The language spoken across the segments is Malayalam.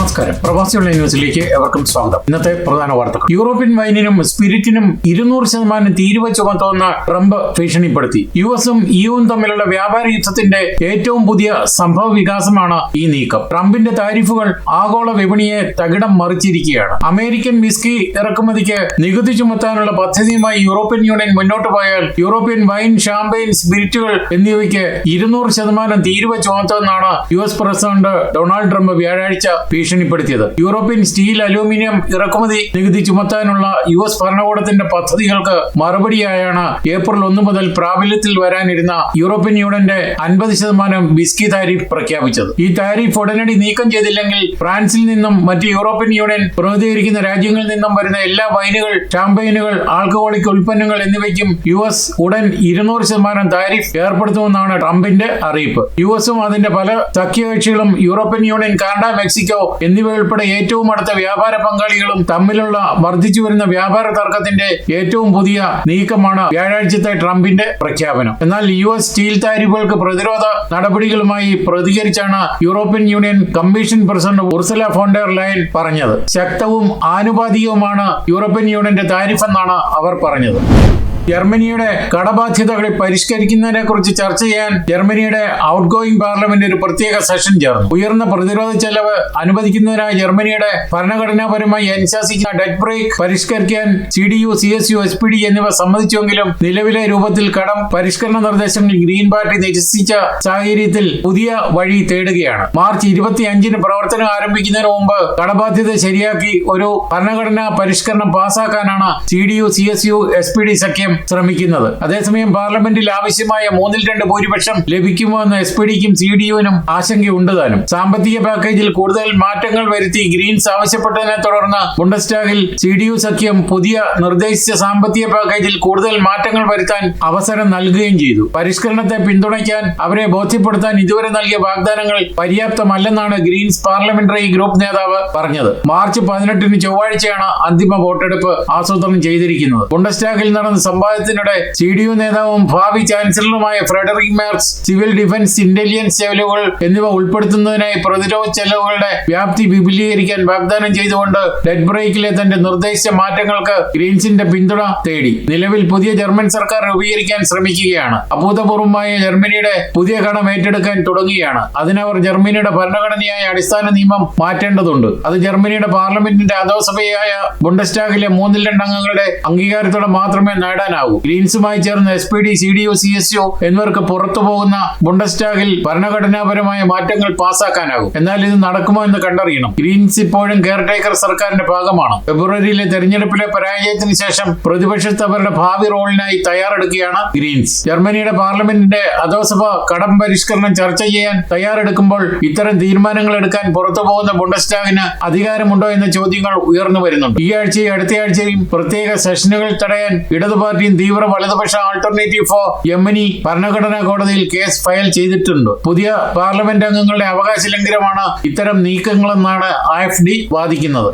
നമസ്കാരം. പ്രവാസിയുള്ള ന്യൂസിലേക്ക് എവർക്കും സ്വാഗതം. ഇന്നത്തെ പ്രധാന വാർത്തകൾ. യൂറോപ്യൻ വൈനിനും സ്പിരിറ്റിനും ഇരുന്നൂറ് ശതമാനം തീരുവ ചുമത്തുന്ന ട്രംപ് ഭീഷണിപ്പെടുത്തി. യു എസും ഇയുവും തമ്മിലുള്ള വ്യാപാര യുദ്ധത്തിന്റെ ഏറ്റവും പുതിയ സംഭവ വികാസമാണ് ഈ നീക്കം. ട്രംപിന്റെ താരിഫുകൾ ആഗോള വിപണിയെ തകിടം മറിച്ചിരിക്കുകയാണ്. അമേരിക്കൻ വിസ്കി ഇറക്കുമതിക്ക് നികുതി ചുമത്താനുള്ള പദ്ധതിയുമായി യൂറോപ്യൻ യൂണിയൻ മുന്നോട്ട് പോയാൽ യൂറോപ്യൻ വൈൻ ഷാംപെയിൻ സ്പിരിറ്റുകൾ എന്നിവയ്ക്ക് ഇരുന്നൂറ് ശതമാനം തീരുവ ചുമത്തുമെന്നാണ് U S president Donald Trump വ്യാഴാഴ്ച ഭീഷണിപ്പെടുത്തിയത്. യൂറോപ്യൻ സ്റ്റീൽ അലൂമിനിയം ഇറക്കുമതി നികുതി ചുമത്താനുള്ള യു എസ് ഭരണകൂടത്തിന്റെ പദ്ധതികൾക്ക് മറുപടിയായാണ് ഏപ്രിൽ ഒന്ന് മുതൽ പ്രാബല്യത്തിൽ വരാനിരുന്ന യൂറോപ്യൻ യൂണിയന്റെ അൻപത് ശതമാനം ബിസ്കി താരിഫ് പ്രഖ്യാപിച്ചത്. ഈ താരിഫ് ഉടനടി നീക്കം ചെയ്തില്ലെങ്കിൽ ഫ്രാൻസിൽ നിന്നും മറ്റ് യൂറോപ്യൻ യൂണിയൻ പ്രതിനിധീകരിക്കുന്ന രാജ്യങ്ങളിൽ നിന്നും വരുന്ന എല്ലാ വൈനുകൾ ഷാമ്പയിനുകൾ ആൽക്കഹോളിക് ഉൽപ്പന്നങ്ങൾ എന്നിവയ്ക്കും യു എസ് ഉടൻ ഇരുന്നൂറ് ശതമാനം താരിഫ് ഏർപ്പെടുത്തുമെന്നാണ് ട്രംപിന്റെ അറിയിപ്പ്. യു എസും അതിന്റെ പല സഖ്യകക്ഷികളും യൂറോപ്യൻ യൂണിയൻ കാനഡ മെക്സിക്കോ എന്നിവ ഉൾപ്പെടെ ഏറ്റവും അടുത്ത വ്യാപാര പങ്കാളികളും തമ്മിലുള്ള വർദ്ധിച്ചു വരുന്ന വ്യാപാര തർക്കത്തിന്റെ ഏറ്റവും പുതിയ നീക്കമാണ് വ്യാഴാഴ്ചത്തെ ട്രംപിന്റെ പ്രഖ്യാപനം. എന്നാൽ യു എസ് സ്റ്റീൽ താരിഫുകൾക്ക് പ്രതിരോധ നടപടികളുമായി പ്രതികരിച്ചാണ് European union commission president Ursula von der Leyen പറഞ്ഞത്. ശക്തവും ആനുപാതികവുമാണ് യൂറോപ്യൻ യൂണിയന്റെ താരിഫ് എന്നാണ് അവർ പറഞ്ഞത്. ജർമ്മനിയുടെ കടബാധ്യതകളെ പരിഷ്കരിക്കുന്നതിനെ കുറിച്ച് ചർച്ച ചെയ്യാൻ ജർമ്മനിയുടെ ഔട്ട് ഗോയിങ് പാർലമെന്റ് ഒരു പ്രത്യേക സെഷൻ ചേർന്നു. ഉയർന്ന പ്രതിരോധ ചെലവ് അനുവദിക്കുന്നതിനായി ജർമ്മനിയുടെ ഭരണഘടനാപരമായി അനുശാസിക്കുന്ന debt brake പരിഷ്കരിക്കാൻ C D U C S U S P D എന്നിവ സമ്മതിച്ചുവെങ്കിലും നിലവിലെ രൂപത്തിൽ കടം പരിഷ്കരണ നിർദ്ദേശങ്ങൾ ഗ്രീൻ പാർട്ടി നിരസിച്ച സാഹചര്യത്തിൽ പുതിയ വഴി തേടുകയാണ്. മാർച്ച് ഇരുപത്തി അഞ്ചിന് പ്രവർത്തനം ആരംഭിക്കുന്നതിന് മുമ്പ് കടബാധ്യത ശരിയാക്കി ഒരു ഭരണഘടനാ പരിഷ്കരണം പാസാക്കാനാണ് C D U C S U S P D സഖ്യം ശ്രമിക്കുന്നത്. അതേസമയം പാർലമെന്റിൽ ആവശ്യമായ മൂന്നിൽ രണ്ട് ഭൂരിപക്ഷം ലഭിക്കുമോ എന്ന് എസ് പി ഡിക്കും സി ഡി യുവിനും ആശങ്കയുണ്ട് താനും. സാമ്പത്തിക പാക്കേജിൽ കൂടുതൽ മാറ്റങ്ങൾ വരുത്തി ഗ്രീൻസ് ആവശ്യപ്പെട്ടതിനെ തുടർന്ന് ബുണ്ടസ്റ്റാഗിൽ സി ഡി യു സഖ്യം പുതിയ നിർദ്ദേശിച്ച സാമ്പത്തിക പാക്കേജിൽ കൂടുതൽ മാറ്റങ്ങൾ വരുത്താൻ അവസരം നൽകുകയും ചെയ്തു. പരിഷ്കരണത്തെ പിന്തുണയ്ക്കാൻ അവരെ ബോധ്യപ്പെടുത്താൻ ഇതുവരെ നൽകിയ വാഗ്ദാനങ്ങൾ പര്യാപ്തമല്ലെന്നാണ് ഗ്രീൻസ് പാർലമെന്ററി ഗ്രൂപ്പ് നേതാവ് പറഞ്ഞത്. മാർച്ച് പതിനെട്ടിന് ചൊവ്വാഴ്ചയാണ് അന്തിമ വോട്ടെടുപ്പ് ആസൂത്രണം ചെയ്തിരിക്കുന്നത്. ബുണ്ടസ്റ്റാഗിൽ നടന്ന സംവാദത്തിനിടെ സി ഡി യു നേതാവും ഭാവി ചാൻസലറുമായ Friedrich Merz civil defence intelligence ചെലവുകൾ എന്നിവ ഉൾപ്പെടുത്തുന്നതിനായി പ്രതിരോധ ചെലവുകളുടെ വ്യാപ്തി വിപുലീകരിക്കാൻ വാഗ്ദാനം ചെയ്തുകൊണ്ട് ഡെഡ് ബ്രേക്കിലെ തന്റെ നിർദ്ദേശ മാറ്റങ്ങൾക്ക് ഗ്രീൻസിന്റെ പിന്തുണ തേടി. നിലവിൽ പുതിയ ജർമ്മൻ സർക്കാർ രൂപീകരിക്കാൻ ശ്രമിക്കുകയാണ്. അഭൂതപൂർവമായ ജർമ്മനിയുടെ പുതിയ കടം ഏറ്റെടുക്കാൻ തുടങ്ങുകയാണ്. അതിനവർ ജർമ്മനിയുടെ ഭരണഘടനയായ അടിസ്ഥാന നിയമം മാറ്റേണ്ടതുണ്ട്. അത് ജർമ്മനിയുടെ പാർലമെന്റിന്റെ അധോസഭയായ ബുണ്ടസ്റ്റാഗിലെ മൂന്നിൽ രണ്ട് അംഗങ്ങളുടെ അംഗീകാരത്തോടെ മാത്രമേ നേടാനാവൂ ഗ്രീൻസുമായി ചേർന്ന് S P D C D O C S U എന്നിവർക്ക് പുറത്തു പോകുന്ന ബുണ്ടസ്റ്റാഗിൽ ഭരണഘടനാപരമായ മാറ്റങ്ങൾ പാസാക്കാനാകും. എന്നാൽ ഇത് നടക്കുമോ എന്ന് കണ്ടറിയണം. ഗ്രീൻസ് ഇപ്പോഴും കെയർടേക്കർ സർക്കാരിന്റെ ഭാഗമാണ്. ഫെബ്രുവരിയിലെ തെരഞ്ഞെടുപ്പിലെ പരാജയത്തിന് ശേഷം പ്രതിപക്ഷത്ത് അവരുടെ ഭാവി റോളിനായി തയ്യാറെടുക്കുകയാണ് ഗ്രീൻസ് ജർമ്മനിയുടെ പാർലമെന്റിന്റെ അധോസഭ കടം പരിഷ്കരണം ചർച്ച ചെയ്യാൻ തയ്യാറെടുക്കുമ്പോൾ ഇത്തരം തീരുമാനങ്ങൾ എടുക്കാൻ പുറത്തു പോകുന്ന ബുണ്ടസ്റ്റാഗിന് അധികാരമുണ്ടോ എന്ന ചോദ്യങ്ങൾ ഉയർന്നു വരുന്നുണ്ട്. ഈ ആഴ്ചയും അടുത്ത ആഴ്ചയും പ്രത്യേക സെഷനുകൾ തടയാൻ ഇടതു പാർട്ടിയും തീവ്ര വലതുപക്ഷ ആൾട്ടർനേറ്റീവ് ഫോർ യമനി ഭരണഘടനാ കോടതിയിൽ കേസ് ഫയൽ ചെയ്തിട്ടുണ്ട്. പുതിയ പാർലമെന്റ് അംഗങ്ങളുടെ അവകാശ ലംഘനമാണ് ഇത്തരം നീക്കങ്ങളെന്നാണ് ആഫ് ഡി വാദിക്കുന്നത്.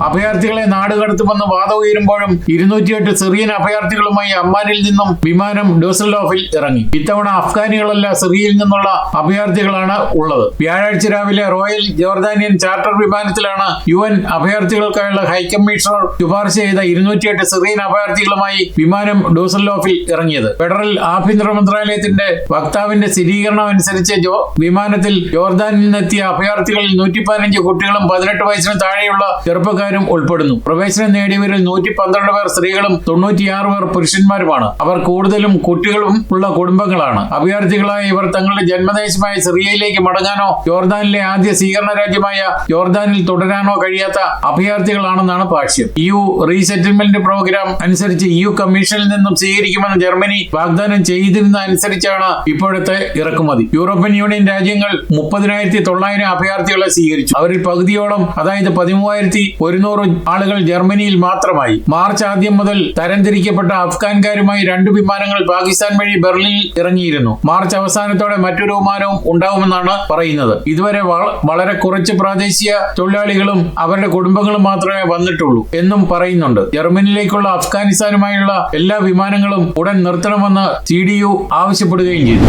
അഭയാർത്ഥികളെ നാട് കടത്തുമെന്ന് വാദം ഉയരുമ്പോഴും ഇരുന്നൂറ്റിയെട്ട് സിറിയൻ അഭയാർത്ഥികളുമായി അമ്മാനിൽ നിന്നും വിമാനം ഡോസൽഡോഫിൽ ഇറങ്ങി. ഇത്തവണ അഫ്ഗാനികളല്ല സിറിയയിൽ നിന്നുള്ള അഭയാർത്ഥികളാണ് ഉള്ളത്. വ്യാഴാഴ്ച രാവിലെ റോയൽ ജോർദാനിയൻ ചാർട്ടർ വിമാനത്തിലാണ് യു എൻ അഭയാർത്ഥികൾക്കായുള്ള ഹൈക്കമ്മീഷണർ ശുപാർശ ചെയ്ത ഇരുന്നൂറ്റിയെട്ട് സിറിയൻ അഭയാർത്ഥികളുമായി വിമാനം ഡോസൽഡോഫിൽ ഇറങ്ങിയത്. ഫെഡറൽ ആഭ്യന്തര മന്ത്രാലയത്തിന്റെ വക്താവിന്റെ സ്ഥിരീകരണം അനുസരിച്ച് വിമാനത്തിൽ ജോർദാനിൽ നിന്നെത്തിയ അഭയാർത്ഥികളിൽ നൂറ്റി പതിനഞ്ച് കുട്ടികളും പതിനെട്ട് വയസ്സിന് താഴെയുള്ള ചെറുപ്പക്കാരും ഉൾപ്പെടുന്നു. പ്രവേശനം നേടിയവരിൽ നൂറ്റി പന്ത്രണ്ട് പേർ സ്ത്രീകളും തൊണ്ണൂറ്റിയാറ് പേർ പുരുഷന്മാരുമാണ്. അവർ കൂടുതലും കുട്ടികളും ഉള്ള കുടുംബങ്ങളാണ്. അഭയാർത്ഥികളായ ഇവർ തങ്ങളുടെ ജന്മദേശമായ സിറിയയിലേക്ക് മടങ്ങാനോ ജോർദാനിലെ ആദ്യ സ്വീകരണ രാജ്യമായ ജോർദാനിൽ തുടരാനോ കഴിയാത്ത അഭയാർത്ഥികളാണെന്നാണ് ഭാഷ്യം. യു റീസെറ്റിൽമെന്റ് പ്രോഗ്രാം അനുസരിച്ച് യു കമ്മീഷനിൽ നിന്നും സ്വീകരിക്കുമെന്ന് ജർമ്മനി വാഗ്ദാനം ചെയ്തിരുന്ന അനുസരിച്ചാണ് ഇപ്പോഴത്തെ ഇറക്കുമതി. യൂറോപ്യൻ യൂണിയൻ രാജ്യങ്ങൾ മുപ്പതിനായിരത്തി തൊള്ളായിരം അഭയാർത്ഥികളെ സ്വീകരിച്ചു. അവരിൽ പകുതിയോളം അതായത് പതിമൂവായിരത്തി ഒരുന്നൂറ് ആളുകൾ ജർമ്മനിയിൽ മാത്രമായി. മാർച്ച് ആദ്യം മുതൽ തരംതിരിക്കപ്പെട്ട അഫ്ഗാൻകാരുമായി രണ്ട് വിമാനങ്ങൾ പാകിസ്ഥാൻ വഴി ബെർലിനിൽ ഇറങ്ങിയിരുന്നു. മാർച്ച് അവസാനത്തോടെ മറ്റൊരു വിമാനവും ഉണ്ടാവുമെന്നാണ് പറയുന്നത്. ഇതുവരെ വളരെ കുറച്ച് പ്രാദേശിക തൊഴിലാളികളും അവരുടെ കുടുംബങ്ങളും മാത്രമേ വന്നിട്ടുള്ളൂ എന്നും പറയുന്നുണ്ട്. ജർമ്മനിയിലേക്കുള്ള അഫ്ഗാനിസ്ഥാനുമായുള്ള എല്ലാ വിമാനങ്ങളും ഉടൻ നിർത്തണമെന്ന് സി ആവശ്യപ്പെടുകയും ചെയ്തു.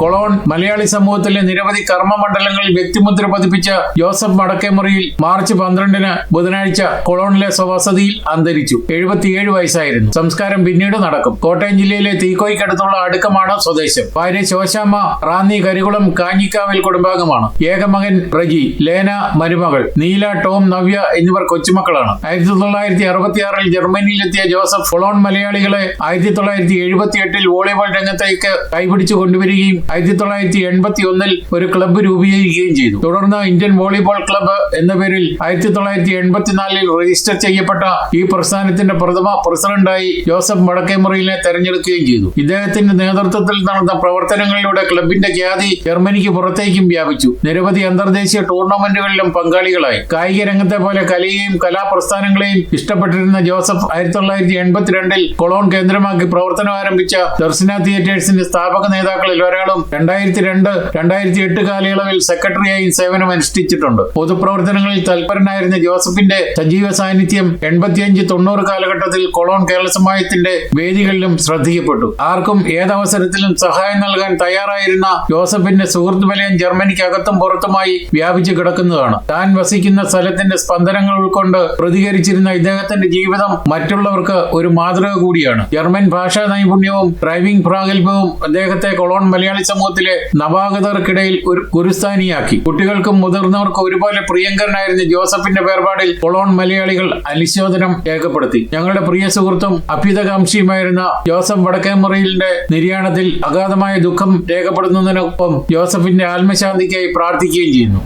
കൊളോൺ മലയാളി സമൂഹത്തിലെ നിരവധി കർമ്മമണ്ഡലങ്ങളിൽ വ്യക്തിമുദ്ര പതിപ്പിച്ച ജോസഫ് മടക്കേമുറിയിൽ മാർച്ച് പന്ത്രണ്ടിന് ബുധനാഴ്ച കൊളോണിലെ സ്വവസതിയിൽ അന്തരിച്ചു. എഴുപത്തിയേഴ് വയസ്സായിരുന്നു. സംസ്കാരം പിന്നീട് നടക്കും. കോട്ടയം ജില്ലയിലെ തീക്കോയ്ക്കടുത്തുള്ള അടുക്കമാണ് സ്വദേശം. ഭാര്യ ശോശാമ്മ റാന്നി കരികുളം കാഞ്ഞിക്കാവിൽ കുടുംബാംഗമാണ്. ഏകമകൻ റജി ലേന മരുമകൾ നീല ടോം നവ്യ എന്നിവർ കൊച്ചുമക്കളാണ്. ആയിരത്തി തൊള്ളായിരത്തി അറുപത്തിയാറിൽ ജർമ്മനിയിലെത്തിയ ജോസഫ് കൊളോൺ മലയാളികളെ ആയിരത്തി തൊള്ളായിരത്തി എഴുപത്തി എട്ടിൽ വോളിബോൾ രംഗത്തേക്ക് കൈപിടിച്ചു കൊണ്ടുവരികയും ആയിരത്തി തൊള്ളായിരത്തി എൺപത്തി ഒന്നിൽ ഒരു ക്ലബ്ബ് രൂപീകരിക്കുകയും ചെയ്തു. തുടർന്ന് ഇന്ത്യൻ വോളിബോൾ ക്ലബ്ബ് എന്ന പേരിൽ ആയിരത്തി തൊള്ളായിരത്തി എൺപത്തിനാലിൽ രജിസ്റ്റർ ചെയ്യപ്പെട്ട ഈ പ്രസ്ഥാനത്തിന്റെ പ്രഥമ പ്രസിഡന്റായി ജോസഫ് വടക്കേമുറിയിലെ തെരഞ്ഞെടുക്കുകയും ചെയ്തു. ഇദ്ദേഹത്തിന്റെ നേതൃത്വത്തിൽ നടന്ന പ്രവർത്തനങ്ങളിലൂടെ ക്ലബിന്റെ ഖ്യാതി ജർമ്മനിക്ക് പുറത്തേക്കും വ്യാപിച്ചു. നിരവധി അന്തർദേശീയ ടൂർണമെന്റുകളിലും പങ്കാളികളായി. കായിക രംഗത്തെ പോലെ കലയെയും കലാപ്രസ്ഥാനങ്ങളെയും ഇഷ്ടപ്പെട്ടിരുന്ന ജോസഫ് ആയിരത്തി തൊള്ളായിരത്തി എൺപത്തിരണ്ടിൽ കൊളോൺ കേന്ദ്രമാക്കി പ്രവർത്തനം ആരംഭിച്ച ദർശന തിയേറ്റേഴ്സിന്റെ സ്ഥാപക നേതാക്കളിൽ ഒരാളും രണ്ടായിരത്തി രണ്ട് രണ്ടായിരത്തി എട്ട് കാലയളവിൽ സെക്രട്ടറിയായി സേവനം അനുഷ്ഠിച്ചിട്ടുണ്ട്. പൊതുപ്രവർത്തനങ്ങളിൽ തൽപരനായിരുന്ന ജോസഫിന്റെ സജീവ സാന്നിധ്യം എൺപത്തിയഞ്ച് തൊണ്ണൂറ് കാലഘട്ടത്തിൽ കൊളോൺ കേരള സമാജത്തിന്റെ വേദികളിലും ശ്രദ്ധിക്കപ്പെട്ടു. ആർക്കും ഏതവസരത്തിലും സഹായം നൽകാൻ തയ്യാറായിരുന്ന ജോസഫിന്റെ സുഹൃത്ത് വലയം ജർമ്മനിക്കകത്തും പുറത്തുമായി വ്യാപിച്ചു കിടക്കുന്നതാണ്. താൻ വസിക്കുന്ന സ്ഥലത്തിന്റെ സ്പന്ദനങ്ങൾ ഉൾക്കൊണ്ട് പ്രതികരിച്ചിരുന്ന ഇദ്ദേഹത്തിന്റെ ജീവിതം മറ്റുള്ളവർക്ക് ഒരു മാതൃക കൂടിയാണ്. ജർമ്മൻ ഭാഷാ നൈപുണ്യവും ഡ്രൈവിംഗ് പ്രാഗൽഭ്യവും അദ്ദേഹത്തെ കൊളോൺ മലയാളി സമൂഹത്തിലെ നവാഗതർക്കിടയിൽ ഒരു ഗുരുസ്ഥാനിയാക്കി. കുട്ടികൾക്കും മുതിർന്നവർക്കും ഒരുപോലെ പ്രിയങ്കരനായിരുന്ന ജോസഫിന്റെ വേർപാടിൽ കൊളോൺ മലയാളികൾ അനുശോചനം രേഖപ്പെടുത്തി. ഞങ്ങളുടെ പ്രിയ സുഹൃത്തും അഭ്യുതകാംക്ഷിയുമായിരുന്ന ജോസഫ് വടക്കേമുറിയിലിന്റെ നിര്യാണത്തിൽ അഗാധമായ ദുഃഖം രേഖപ്പെടുത്തുന്നതിനൊപ്പം ജോസഫിന്റെ ആത്മശാന്തിക്കായി പ്രാർത്ഥിക്കുകയും ചെയ്യുന്നു.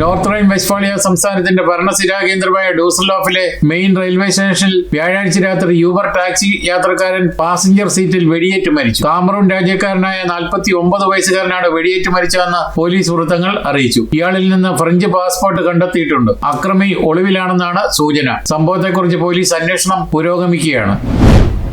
നോർത്ത് റൈൻ വെസ്റ്റ്ഫാളിയ സംസ്ഥാനത്തിന്റെ ഭരണസിരാ കേന്ദ്രമായ ഡൂസൽഡോഫിലെ മെയിൻ റെയിൽവേ സ്റ്റേഷനിൽ വ്യാഴാഴ്ച രാത്രി യൂബർ ടാക്സി യാത്രക്കാരൻ പാസഞ്ചർ സീറ്റിൽ വെടിയേറ്റ് മരിച്ചു. കാമറൂൺ രാജ്യക്കാരനായ നാൽപ്പത്തി ഒമ്പത് വയസ്സുകാരനാണ് വെടിയേറ്റ് മരിച്ചതെന്ന് പോലീസ് വൃത്തങ്ങൾ അറിയിച്ചു. ഇയാളിൽ നിന്ന് ഫ്രഞ്ച് പാസ്പോർട്ട് കണ്ടെത്തിയിട്ടുണ്ട്. അക്രമി ഒളിവിലാണെന്നാണ് സൂചന. സംഭവത്തെക്കുറിച്ച് പോലീസ് അന്വേഷണം പുരോഗമിക്കുകയാണ്.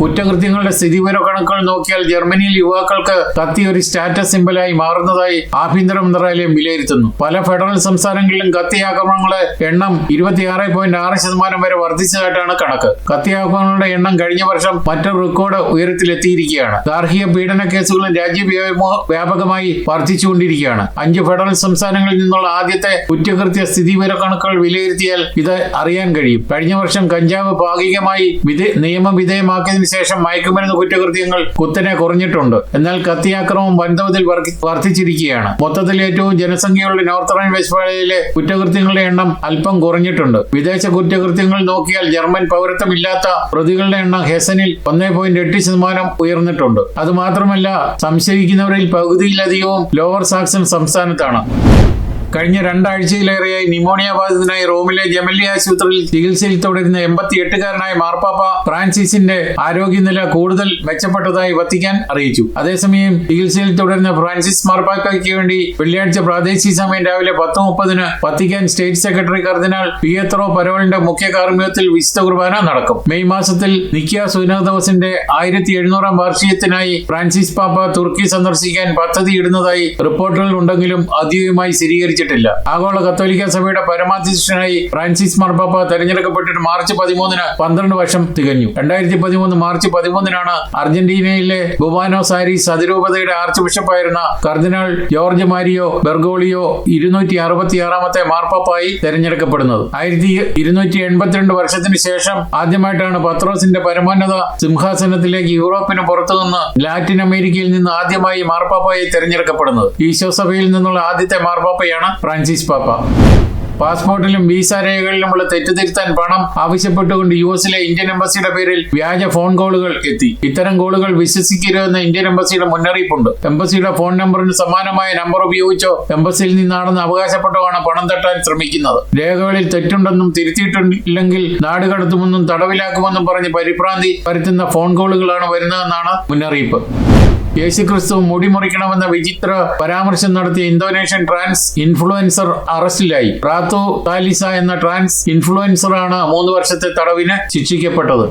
കുറ്റകൃത്യങ്ങളുടെ സ്ഥിതിവിവര കണക്കുകൾ നോക്കിയാൽ ജർമ്മനിയിൽ യുവാക്കൾക്ക് കത്തി ഒരു സ്റ്റാറ്റസ് സിമ്പലായി മാറുന്നതായി ആഭ്യന്തര മന്ത്രാലയം വിലയിരുത്തുന്നു. പല ഫെഡറൽ സംസ്ഥാനങ്ങളിലും കത്തി ആക്രമണങ്ങളുടെ എണ്ണം ഇരുപത്തിയാറ് പോയിന്റ് ആറ് ശതമാനം വരെ വർദ്ധിച്ചതായിട്ടാണ് കണക്ക്. കത്തി ആക്രമണങ്ങളുടെ എണ്ണം കഴിഞ്ഞ വർഷം മറ്റൊരു റെക്കോർഡ് ഉയരത്തിലെത്തിയിരിക്കുകയാണ്. ഗാർഹിക പീഡന കേസുകളും രാജ്യവ്യാപകമായി വർദ്ധിച്ചുകൊണ്ടിരിക്കുകയാണ്. അഞ്ച് ഫെഡറൽ സംസ്ഥാനങ്ങളിൽ നിന്നുള്ള ആദ്യത്തെ കുറ്റകൃത്യ സ്ഥിതിവിവര കണക്കുകൾ വിലയിരുത്തിയാൽ ഇത് അറിയാൻ കഴിയും. കഴിഞ്ഞ വർഷം കഞ്ചാവ് ഭാഗികമായി വിധേ ശേഷം മയക്കുമരുന്ന് കുറ്റകൃത്യങ്ങൾ കുത്തനെ കുറഞ്ഞിട്ടുണ്ട്. എന്നാൽ കത്തിയാക്രമം വൻതോതിൽ വർദ്ധി- വർദ്ധിച്ചിരിക്കുകയാണ്. മൊത്തത്തിൽ ഏറ്റവും ജനസംഖ്യയുള്ള നോർത്ത് റൈൻ വെസ്റ്റ്ഫാളിയയിലെ കുറ്റകൃത്യങ്ങളുടെ എണ്ണം അല്പം കുറഞ്ഞിട്ടുണ്ട്. വിദേശ കുറ്റകൃത്യങ്ങൾ നോക്കിയാൽ ജർമ്മൻ പൗരത്വമില്ലാത്ത പ്രതികളുടെ എണ്ണം ഹെസനിൽ ഒന്നേ പോയിന്റ് എട്ട് ശതമാനം ഉയർന്നിട്ടുണ്ട്. അതുമാത്രമല്ല സംശയിക്കുന്നവരിൽ പകുതിയിലധികവും ലോവർ സാക്സൺ സംസ്ഥാനത്താണ്. കഴിഞ്ഞ രണ്ടാഴ്ചയിലേറെയായി നിമോണിയ ബാധിതനായി റോമിലെ ജമല്ലി ആശുപത്രിയിൽ ചികിത്സയിൽ തുടരുന്ന എൺപത്തിയെട്ടുകാരനായ മാർപ്പാപ്പ ഫ്രാൻസിസിന്റെ ആരോഗ്യനില കൂടുതൽ മെച്ചപ്പെട്ടതായി വത്തിക്കാൻ അറിയിച്ചു. അതേസമയം ചികിത്സയിൽ തുടരുന്ന ഫ്രാൻസിസ് മാർപ്പാപ്പയ്ക്ക് വേണ്ടി വെള്ളിയാഴ്ച പ്രാദേശിക സമയം രാവിലെ പത്ത് മുപ്പതിന് Vatican state secretary cardinal Pietro പരോളിന്റെ മുഖ്യ കാർമ്മികത്തിൽ വിശുദ്ധ കുർബാന നടക്കും. മെയ് മാസത്തിൽ നിക്കിയ സുനദോസിന്റെ ആയിരത്തി എഴുന്നൂറാം വാർഷികത്തിനായി ഫ്രാൻസിസ് പാപ്പ തുർക്കി സന്ദർശിക്കാൻ പദ്ധതിയിടുന്നതായി റിപ്പോർട്ടുകൾ ഉണ്ടെങ്കിലും ഔദ്യോഗികമായി സ്ഥിരീകരിച്ചിട്ടില്ല ആഗോള കത്തോലിക്ക സഭയുടെ പരമാധ്യക്ഷനായി ഫ്രാൻസിസ് മാർപ്പാപ്പ തെരഞ്ഞെടുക്കപ്പെട്ടിട്ട് മാർച്ച് പതിമൂന്നിന് പന്ത്രണ്ട് വർഷം തികഞ്ഞു. രണ്ടായിരത്തി പതിമൂന്ന് മാർച്ച് പതിമൂന്നിനാണ് അർജന്റീനയിലെ ബുവാനോസ് ആരീസ് അതിരൂപതയുടെ ആർച്ച് ബിഷപ്പായിരുന്ന കർദിനാൾ ജോർജ് മാരിയോ ബെർഗോളിയോ ഇരുന്നൂറ്റി അറുപത്തിയാറാമത്തെ മാർപ്പാപ്പായി തെരഞ്ഞെടുക്കപ്പെടുന്നത്. ആയിരത്തി ഇരുന്നൂറ്റി എൺപത്തിരണ്ട് വർഷത്തിന് ശേഷം ആദ്യമായിട്ടാണ് പത്രോസിന്റെ പരമോന്നത സിംഹാസനത്തിലേക്ക് യൂറോപ്പിന് പുറത്തുനിന്ന് ലാറ്റിൻ അമേരിക്കയിൽ നിന്ന് ആദ്യമായി മാർപ്പാപ്പായി തെരഞ്ഞെടുക്കപ്പെടുന്നത്. ഈശോ സഭയിൽ നിന്നുള്ള ആദ്യത്തെ മാർപ്പാപ്പയാണ് ഫ്രാൻസിസ് പാപ്പ. പാസ്പോർട്ടിലും വിസ രേഖകളിലുമുള്ള തെറ്റുതിരുത്താൻ പണം ആവശ്യപ്പെട്ടുകൊണ്ട് യു എസിലെ ഇന്ത്യൻ എംബസിയുടെ പേരിൽ വ്യാജ ഫോൺ കോളുകൾ എത്തി. ഇത്തരം കോളുകൾ വിശ്വസിക്കരുതെന്ന് ഇന്ത്യൻ എംബസിയുടെ മുന്നറിയിപ്പുണ്ട്. എംബസിയുടെ ഫോൺ നമ്പറിന് സമാനമായ നമ്പർ ഉപയോഗിച്ചോ എംബസിയിൽ നിന്നാണെന്ന് അവകാശപ്പെട്ടോ പണം തട്ടാൻ ശ്രമിക്കുന്നത്. രേഖകളിൽ തെറ്റുണ്ടെന്നും തിരുത്തിയിട്ടില്ലെങ്കിൽ നാട് കടത്തുമെന്നും തടവിലാക്കുമെന്നും പറഞ്ഞ് പരിഭ്രാന്തി പരത്തുന്ന ഫോൺ കോളുകളാണ് വരുന്നതെന്നാണ് മുന്നറിയിപ്പ്. യേശുക്രിസ്തു മുടിമുറിക്കണമെന്ന വിചിത്ര പരാമർശം നടത്തിയ ഇന്തോനേഷ്യൻ ട്രാൻസ് ഇൻഫ്ലുവൻസർ അറസ്റ്റിലായി. റാത്തു താലിസ എന്ന ട്രാൻസ് ഇൻഫ്ലുവൻസറാണ് മൂന്ന് വർഷത്തെ തടവിന് ശിക്ഷിക്കപ്പെട്ടത്.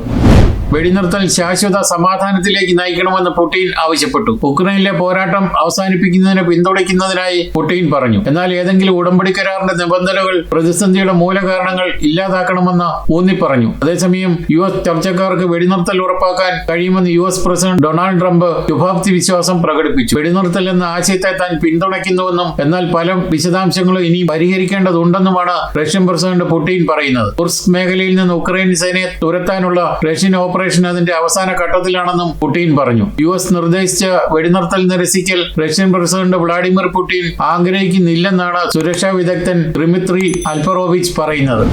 വെടിനിർത്തൽ ശാശ്വത സമാധാനത്തിലേക്ക് നയിക്കണമെന്ന് പുടിൻ ആവശ്യപ്പെട്ടു. ഉക്രൈനിലെ പോരാട്ടം അവസാനിപ്പിക്കുന്നതിന് പിന്തുണയ്ക്കുന്നതിനായി പുടിൻ പറഞ്ഞു. എന്നാൽ ഏതെങ്കിലും ഉടമ്പടി കരാറിന്റെ നിബന്ധനകൾ പ്രതിസന്ധിയുടെ മൂലകാരണങ്ങൾ ഇല്ലാതാക്കണമെന്ന് ഊന്നി പറഞ്ഞു. അതേസമയം യു എസ് ചർച്ചക്കാർക്ക് വെടിനിർത്തൽ ഉറപ്പാക്കാൻ കഴിയുമെന്ന് U S president Donald Trump ശുഭാപ്തി വിശ്വാസം പ്രകടിപ്പിച്ചു. വെടിനിർത്തൽ എന്ന ആശയത്തെ താൻ പിന്തുണയ്ക്കുന്നുവെന്നും എന്നാൽ പല വിശദാംശങ്ങളും ഇനി പരിഹരിക്കേണ്ടതുണ്ടെന്നുമാണ് റഷ്യൻ പ്രസിഡന്റ് പുടിൻ പറയുന്നത്. കുർസ്ക് മേഖലയിൽ നിന്ന് ഉക്രൈൻ സേനയെ തുരത്താനുള്ള റഷ്യൻ ഓപ്പറേഷൻ അതിന്റെ അവസാന ഘട്ടത്തിലാണെന്നും പുടിൻ പറഞ്ഞു. യു എസ് നിർദ്ദേശിച്ച വെടിനിർത്തൽ നിരസിക്കൽ റഷ്യൻ പ്രസിഡന്റ് വ്ളാഡിമിർ പുടിൻ ആഗ്രഹിക്കുന്നില്ലെന്നാണ് സുരക്ഷാ വിദഗ്ധൻ റിമിത്രി അൽഫറോവിച്ച് പറയുന്നത്.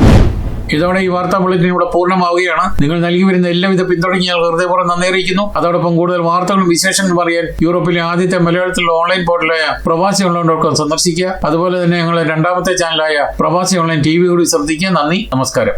ഇതോടെ ഈ വാർത്താ ബുള്ളറ്റിൻ ഇവിടെ പൂർണമാവുകയാണ്. നിങ്ങൾ നൽകി വരുന്ന എല്ലാവിധ പിന്തുണയ്ക്ക് ഞാൻ ഹൃദയപൂർവം നന്ദി അറിയിക്കുന്നു. അതോടൊപ്പം കൂടുതൽ വാർത്തകളും വിശേഷങ്ങളും അറിയാൻ യൂറോപ്പിലെ ആദ്യത്തെ മലയാളത്തിലുള്ള ഓൺലൈൻ പോർട്ടലായ പ്രവാസി ഓൺലൈൻ ഡോട്ട് കോം സന്ദർശിക്കുക. അതുപോലെ തന്നെ ഞങ്ങളുടെ രണ്ടാമത്തെ ചാനലായ പ്രവാസി ഓൺലൈൻ ടി വി കൂടി ശ്രദ്ധിക്കുക. നന്ദി നമസ്കാരം.